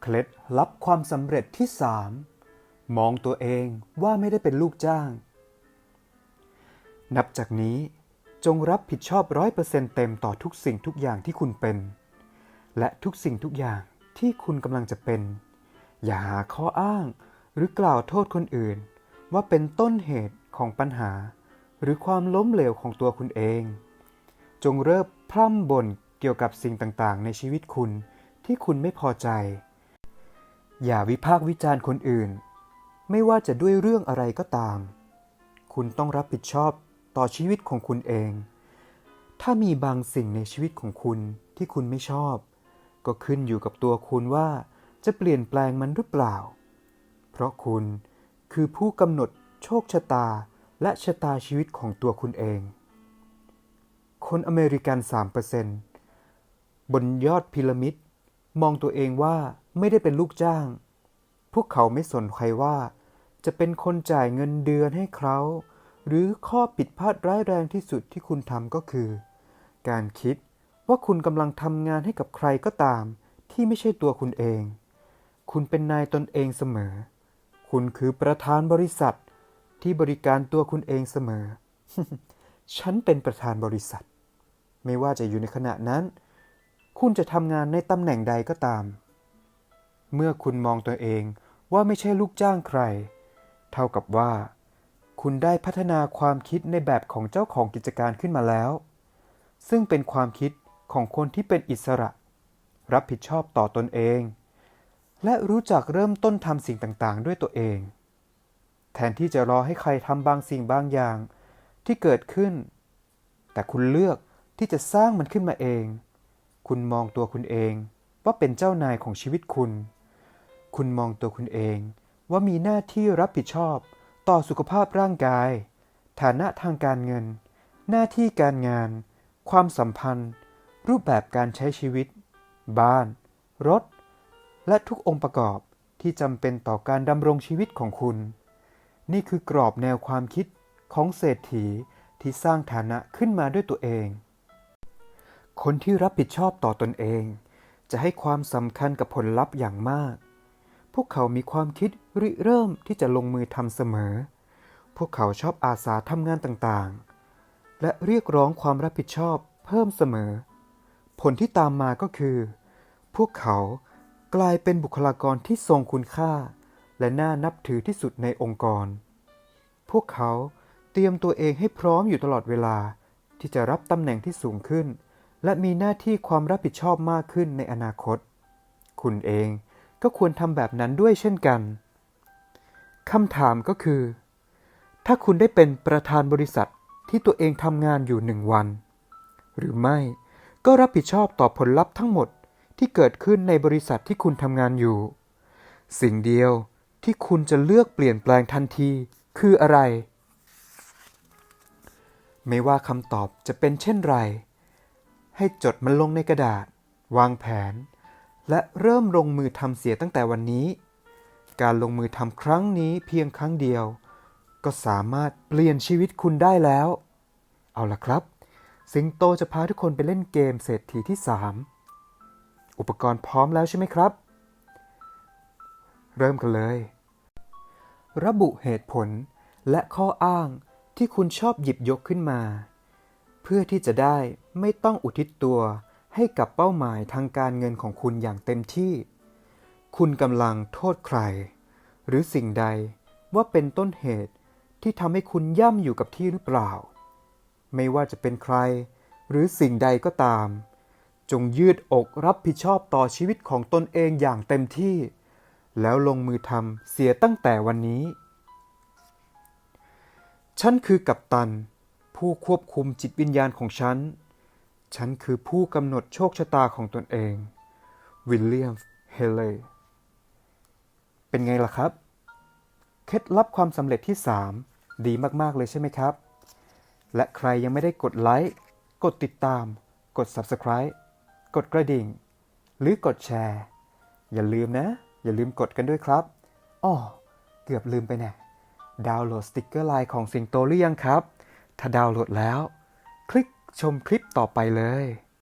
เคล็ดลับความสำเร็จที่3มองตัวเองว่าไม่ได้เป็นลูกจ้าง นับจากนี้จงรับผิดชอบร้อยเปอร์เซ็นต์เต็มต่อทุกสิ่งทุกอย่างที่คุณเป็น และทุกสิ่งทุกอย่างที่คุณกำลังจะเป็น อย่าหาข้ออ้างหรือกล่าวโทษคนอื่น ว่าเป็นต้นเหตุของปัญหา หรือความล้มเหลวของตัวคุณเอง จงเริ่มพร่ำบ่นเกี่ยวกับสิ่งต่างๆ ในชีวิตคุณที่คุณไม่พอใจ อย่าวิพากษ์วิจารณ์คนอื่น ไม่ว่าจะด้วยเรื่องอะไรก็ตาม คุณต้องรับผิดชอบต่อชีวิตของคุณเอง ถ้ามีบางสิ่งในชีวิตของคุณที่คุณไม่ชอบ ก็ขึ้นอยู่กับตัวคุณว่าจะเปลี่ยนแปลงมันหรือเปล่า เพราะคุณคือผู้กำหนดโชคชะตาและชะตาชีวิตของตัวคุณเอง คนอเมริกัน 3%บนยอดพีระมิด มองตัวเองว่า ไม่ได้เป็นลูกจ้าง พวกเขาไม่สนใครว่า จะเป็นคนจ่ายเงินเดือนให้เขาหรือข้อผิดพลาดร้ายแรงที่สุดที่คุณทำก็คือ การคิดว่าคุณกำลังทำงานให้กับใครก็ตาม ที่ไม่ใช่ตัวคุณเอง คุณเป็นนายตนเองเสมอ คุณคือประธานบริษัท ที่บริการตัวคุณเองเสมอ ฉันเป็นประธานบริษัท ไม่ว่าจะอยู่ในขณะนั้น คุณจะทำงานในตำแหน่งใดก็ตาม เมื่อคุณมองตัวเองว่าไม่ใช่ลูกจ้างใคร เท่ากับว่า คุณได้พัฒนาความคิดในแบบของเจ้าของกิจการขึ้นมาแล้ว ซึ่งเป็นความคิดของคนที่เป็นอิสระ รับผิดชอบต่อตนเอง และรู้จักเริ่มต้นทำสิ่งต่างๆ ด้วยตัวเอง แทนที่จะรอให้ใครทำบางสิ่งบางอย่างที่เกิดขึ้น แต่คุณเลือกที่จะสร้างมันขึ้นมาเอง คุณมองตัวคุณเองว่าเป็นเจ้านายของชีวิตคุณ คุณมองตัวคุณเองว่ามีหน้าที่รับผิดชอบต่อสุขภาพร่างกาย ฐานะทางการเงิน หน้าที่การงาน ความสัมพันธ์ รูปแบบการใช้ชีวิต บ้าน รถ และทุกองค์ประกอบที่จำเป็นต่อการดำรงชีวิตของคุณ นี่คือกรอบแนวความคิดของเศรษฐีที่สร้างฐานะขึ้นมาด้วยตัวเอง คนที่รับผิดชอบต่อตนเอง จะให้ความสำคัญกับผลลัพธ์อย่างมาก วกเขามีความคิดริเริ่มที่จะลงมือทำเสมอ พวกเขาชอบอาสาทำงานต่างๆ และเรียกร้องความรับผิดชอบเพิ่มเสมอ ผลที่ตามมาก็คือ พวกเขากลายเป็นบุคลากรที่ทรงคุณค่า และน่านับถือที่สุดในองค์กร พวกเขาเตรียมตัวเองให้พร้อมอยู่ตลอดเวลา ที่จะรับตำแหน่งที่สูงขึ้น และมีหน้าที่ความรับผิดชอบมากขึ้นในอนาคต คุณเอง ก็ควรทำแบบนั้นด้วยเช่นกันคำถามก็คือ ถ้าคุณได้เป็นประธานบริษัทที่ตัวเองทำงานอยู่หนึ่งวัน หรือไม่ก็รับผิดชอบต่อผลลัพธ์ทั้งหมดที่เกิดขึ้นในบริษัทที่คุณทำงานอยู่ สิ่งเดียวที่คุณจะเลือกเปลี่ยนแปลงทันทีคืออะไร ไม่ว่าคำตอบจะเป็นเช่นไร ให้จดมันลงในกระดาษ วางแผน และเริ่มลงมือทำเสียตั้งแต่วันนี้ การลงมือทำครั้งนี้เพียงครั้งเดียว ก็สามารถเปลี่ยนชีวิตคุณได้แล้ว เอาล่ะครับ สิงโตจะพาทุกคนไปเล่นเกมเศรษฐีที่ 3 อุปกรณ์พร้อมแล้วใช่ไหมครับ เริ่มกันเลย ระบุเหตุผลและข้ออ้างที่คุณชอบหยิบยกขึ้นมา เพื่อที่จะได้ไม่ต้องอุทิศตัว ให้กับเป้าหมายทางการเงินของคุณอย่างเต็มที่ คุณกำลังโทษใคร หรือสิ่งใดว่าเป็นต้นเหตุที่ทำให้คุณย่ำอยู่กับที่หรือเปล่า ไม่ว่าจะเป็นใคร หรือสิ่งใดก็ตาม จงยืดอกรับผิดชอบต่อชีวิตของตนเองอย่างเต็มที่ แล้วลงมือทำเสียตั้งแต่วันนี้ ฉันคือกัปตัน ผู้ควบคุมจิตวิญญาณของฉัน ฉันคือผู้กำหนดโชคชะตาของตนเอง วิลเลียม เฮเลเป็นไงล่ะครับ เคล็ดลับความสำเร็จที่ 3 ดีมาก ๆ เลยใช่ไหมครับ และใครยังไม่ได้กดไลค์ กดติดตาม กด Subscribe กดกระดิ่ง หรือกดแชร์ อย่าลืมนะ อย่าลืมกดกันด้วยครับอ้อเกือบลืมไปแน่ดาวน์โหลดสติกเกอร์ไลน์ของสิงโตหรือยังครับ ถ้าดาวน์โหลดแล้ว คลิก ชมคลิปต่อไปเลย